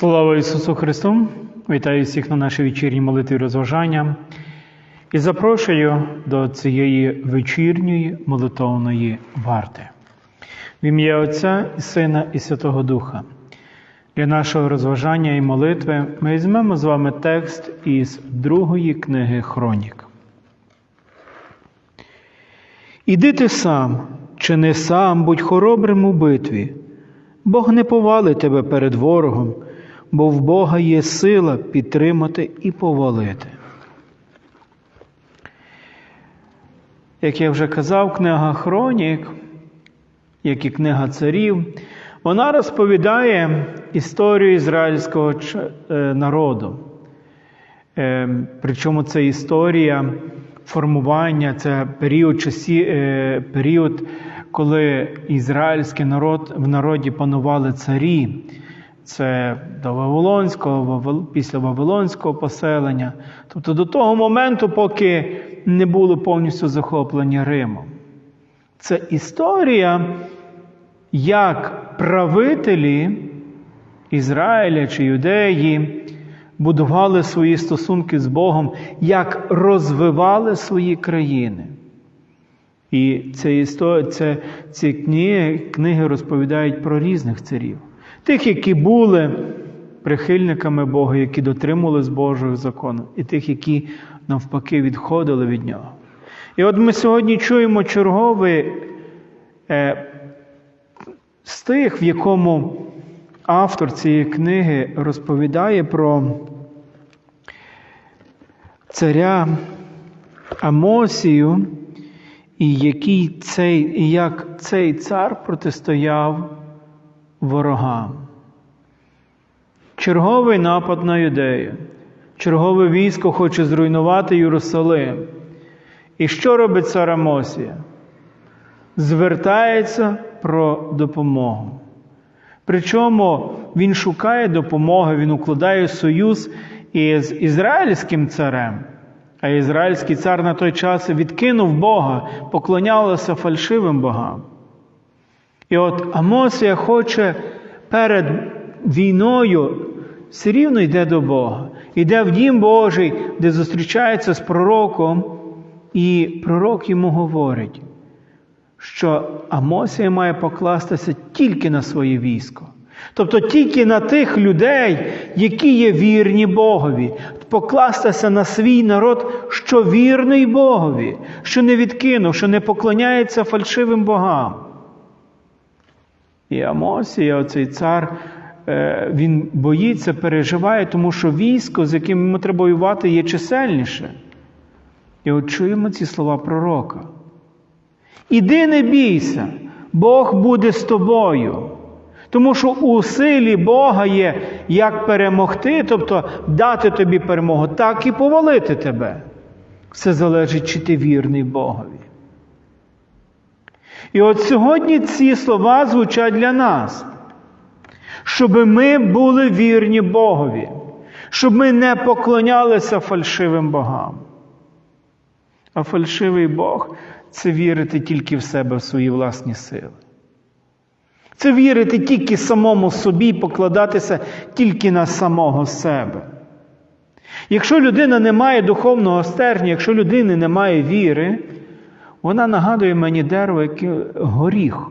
Слава Ісусу Христу! Вітаю всіх на нашій вечірній молитві розважання і запрошую до цієї вечірньої молитовної варти. В ім'я Отця і Сина і Святого Духа. Для нашого розважання і молитви ми візьмемо з вами текст із другої книги Хронік. Іди ти сам, чи не сам, будь хоробрим у битві. Бог не повалить тебе перед ворогом, бо в Бога є сила підтримати і повалити. Як я вже казав, книга Хронік, як і книга царів, вона розповідає історію ізраїльського народу. Причому це історія формування, це період, часі, період, коли ізраїльський народ в народі панували царі. Це до Вавилонського, після Вавилонського поселення. Тобто до того моменту, поки не були повністю захоплені Римом. Це історія, як правителі Ізраїля чи Юдеї будували свої стосунки з Богом, як розвивали свої країни. І це історія, це, ці книги розповідають про різних царів. Тих, які були прихильниками Бога, які дотримувались Божого закону, і тих, які навпаки відходили від нього. І от ми сьогодні чуємо черговий е, стих, в якому автор цієї книги розповідає про царя Амосію, і який цей, і як цей цар протистояв ворогам. Черговий напад на юдею. Чергове військо хоче зруйнувати Єрусалим. І що робить цар Амосія? Звертається про допомогу. Причому він шукає допомоги, він укладає союз із ізраїльським царем. А ізраїльський цар на той час відкинув Бога, поклонялося фальшивим богам. І от Амосія хоче перед війною все рівно йде до Бога, йде в дім Божий, де зустрічається з пророком, і пророк йому говорить, що Амосія має покластися тільки на своє військо. Тобто тільки на тих людей, які є вірні Богові, покластися на свій народ, що вірний Богові, що не відкинув, що не поклоняється фальшивим богам. І Амосія, оцей цар, він боїться, переживає, тому що військо, з яким йому треба воювати, є чисельніше. І от чуємо ці слова пророка. Іди не бійся, Бог буде з тобою. Тому що у силі Бога є як перемогти, тобто дати тобі перемогу, так і повалити тебе. Все залежить, чи ти вірний Богові. І от сьогодні ці слова звучать для нас, щоб ми були вірні Богові, щоб ми не поклонялися фальшивим богам. А фальшивий Бог це вірити тільки в себе, в свої власні сили. Це вірити тільки самому собі, покладатися тільки на самого себе. Якщо людина не має духовного стерня, якщо людини немає віри, вона нагадує мені дерево, яке горіх.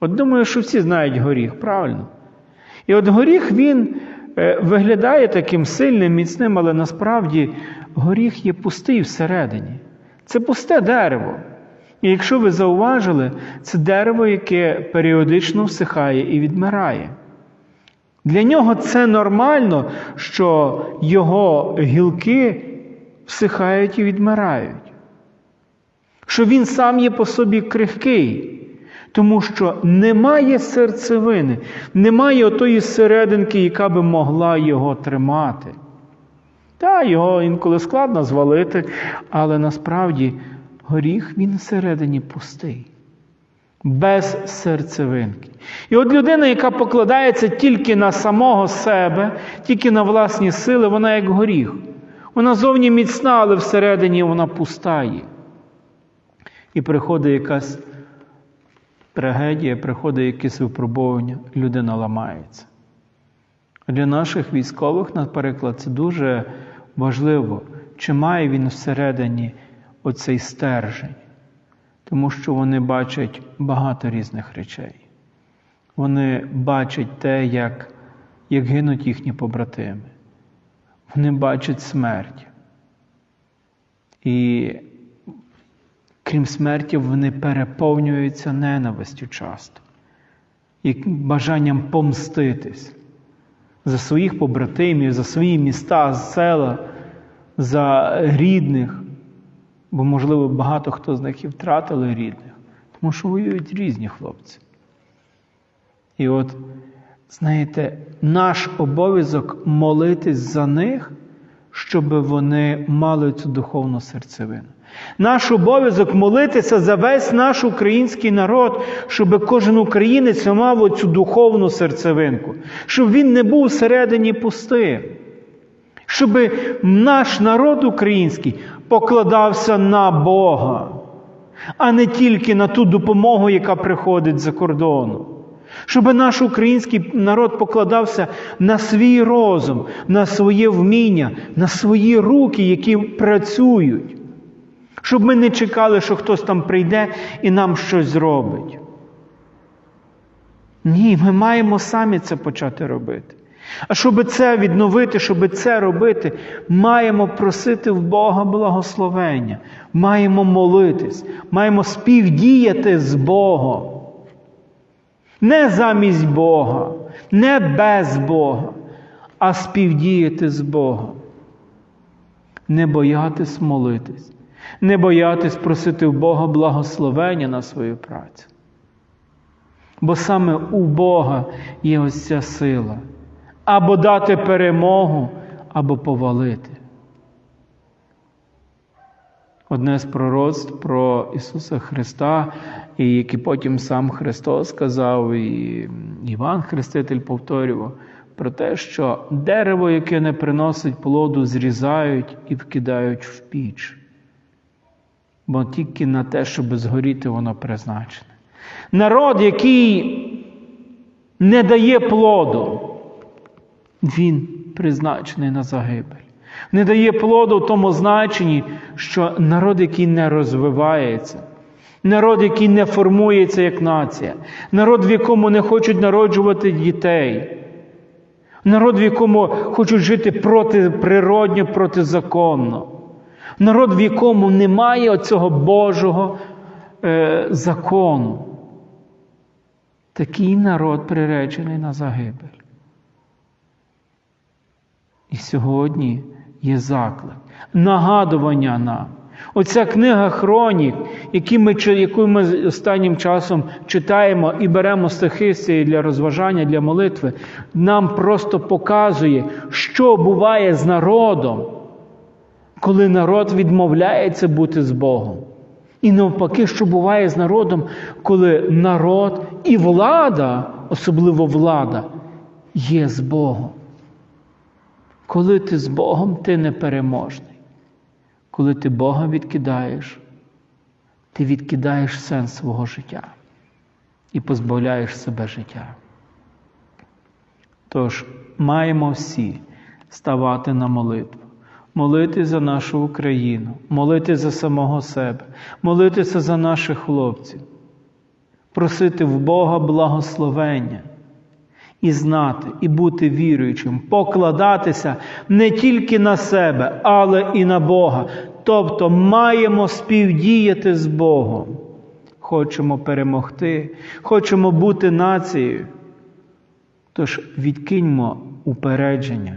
От думаю, що всі знають горіх, правильно? І от горіх він виглядає таким сильним, міцним, але насправді горіх є пустий всередині. Це пусте дерево. І якщо ви зауважили, це дерево, яке періодично всихає і відмирає. Для нього це нормально, що його гілки всихають і відмирають. Що він сам є по собі крихкий, тому що немає серцевини, немає отої серединки, яка би могла його тримати. Та, його інколи складно звалити, але насправді горіх він всередині пустий, без серцевинки. І от людина, яка покладається тільки на самого себе, тільки на власні сили, вона як горіх. Вона зовні міцна, але всередині вона пустає. І приходить якась трагедія, приходить якесь випробування, людина ламається. Для наших військових, наприклад, це дуже важливо, чи має він всередині оцей стержень, тому що вони бачать багато різних речей. Вони бачать те, як, як гинуть їхні побратими. Вони бачать смерть. І крім смерті, вони переповнюються ненавистю часто, і бажанням помститись за своїх побратимів, за свої міста, села, за рідних. Бо, можливо, багато хто з них і втратили рідних, тому що воюють різні хлопці. І от, знаєте, наш обов'язок молитись за них, щоб вони мали цю духовну серцевину. Наш обов'язок молитися за весь наш український народ, щоб кожен українець мав оцю духовну серцевинку, щоб він не був всередині пустим, щоб наш народ український покладався на Бога, а не тільки на ту допомогу, яка приходить за кордону. Щоб наш український народ покладався на свій розум, на своє вміння, на свої руки, які працюють. Щоб ми не чекали, що хтось там прийде і нам щось зробить. Ні, ми маємо самі це почати робити. А щоб це відновити, щоб це робити, маємо просити в Бога благословення, маємо молитись, маємо співдіяти з Богом. Не замість Бога, не без Бога, а співдіяти з Богом. Не боятись молитись, не боятись просити в Бога благословення на свою працю. Бо саме у Бога є ось ця сила або дати перемогу, або повалити. Одне з пророцтв про Ісуса Христа, і які потім сам Христос сказав, і Іван Хреститель повторював, про те, що дерево, яке не приносить плоду, зрізають і вкидають в піч. Бо тільки на те, щоб згоріти, воно призначене. Народ, який не дає плоду, він призначений на загибель. Не дає плоду в тому значенні, що народ, який не розвивається, народ, який не формується як нація, народ, в якому не хочуть народжувати дітей, народ, в якому хочуть жити протиприродньо, протизаконно, народ, в якому немає оцього Божого е, закону. Такий народ приречений на загибель. І сьогодні є заклик, нагадування нам. Оця книга Хронік, ми, яку ми останнім часом читаємо і беремо стихи для розважання, для молитви, нам просто показує, що буває з народом, коли народ відмовляється бути з Богом. І навпаки, що буває з народом, коли народ і влада, особливо влада, є з Богом. Коли ти з Богом, ти непереможний. Коли ти Бога відкидаєш, ти відкидаєш сенс свого життя і позбавляєш себе життя. Тож маємо всі ставати на молитву, молити за нашу Україну, молити за самого себе, молитися за наших хлопців, просити в Бога благословення і знати, і бути віруючим, покладатися не тільки на себе, але і на Бога. Тобто маємо співдіяти з Богом. Хочемо перемогти, хочемо бути нацією. Тож відкиньмо упередження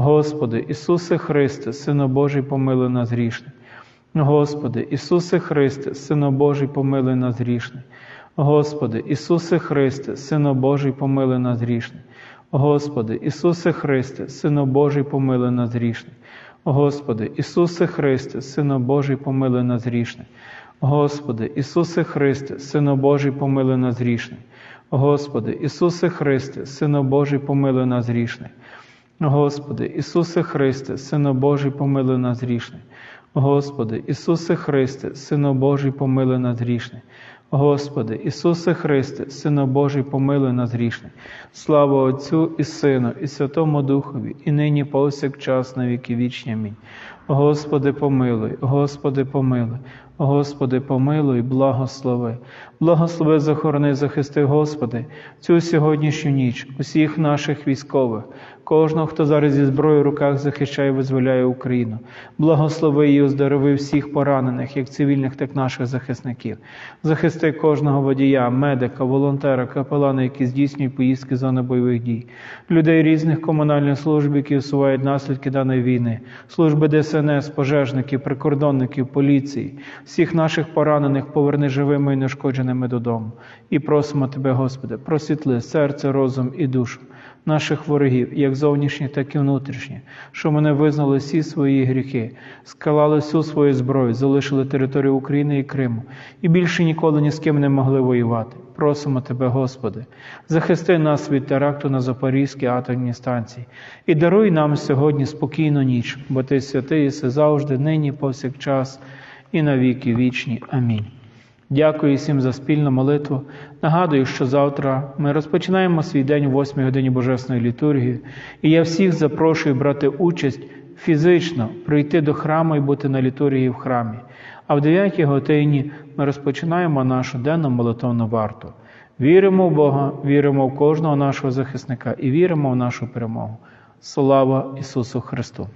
Господи, Ісусе Христе, Сино Божий, помилуй нас грішних. Господи, Ісусе Христе, Сино Божий, помилуй нас грішних. Господи, Ісусе Христе, Сино Божий, помилуй нас грішних. Господи, Ісусе Христе, Сину Божий, помилуй нас грішних. Господи, Ісусе Христе, Сину Божий, помилуй нас грішних. Господи, Ісусе Христе, Сину Божий, помилуй нас грішних. Господи, Ісусе Христе, Сину Божий, помилуй нас грішних. Господи, Ісусе Христе, Сино Божий, помилуй нас грішне. Господи, Ісусе Христе, Сину Божий, помилуй нас грішне. Господи, Ісусе Христе, Сину Божий, помилуй нас грішне. Слава Отцю і Сину, і Святому Духові, і нині повсякчас на віки вічні. Амінь. Господи, помилуй, Господи, помилуй, Господи, помилуй, благослови. Благослови, захорони, захисти, Господи, цю сьогоднішню ніч, усіх наших військових, кожного, хто зараз зі зброєю в руках захищає визволяє Україну. Благослови і оздорови всіх поранених, як цивільних, так і наших захисників. Захисти кожного водія, медика, волонтера, капелана, які здійснюють поїздки з зони бойових дій, людей різних комунальних служб, які усувають наслідки даної війни, служби ДСНС, пожежників, прикордонників, поліції, всіх наших поранених поверни живими і нешкодженими додому. І просимо Тебе, Господи, просвітли серце, розум і душу наших ворогів, як зовнішні, так і внутрішні, що вони визнали всі свої гріхи, скалали всю свою зброю, залишили територію України і Криму, і більше ніколи ні з ким не могли воювати. Просимо Тебе, Господи, захисти нас від теракту на Запорізькій атомній станції і даруй нам сьогодні спокійну ніч, бо Ти святий єси завжди, нині, повсякчас і на віки вічні. Амінь. Дякую всім за спільну молитву. Нагадую, що завтра ми розпочинаємо свій день о 8 годині Божесної літургії, і я всіх запрошую брати участь фізично, прийти до храму і бути на літургії в храмі. А в 9 годині ми розпочинаємо нашу денну молитовну варту. Віримо в Бога, віримо в кожного нашого захисника і віримо в нашу перемогу. Слава Ісусу Христу!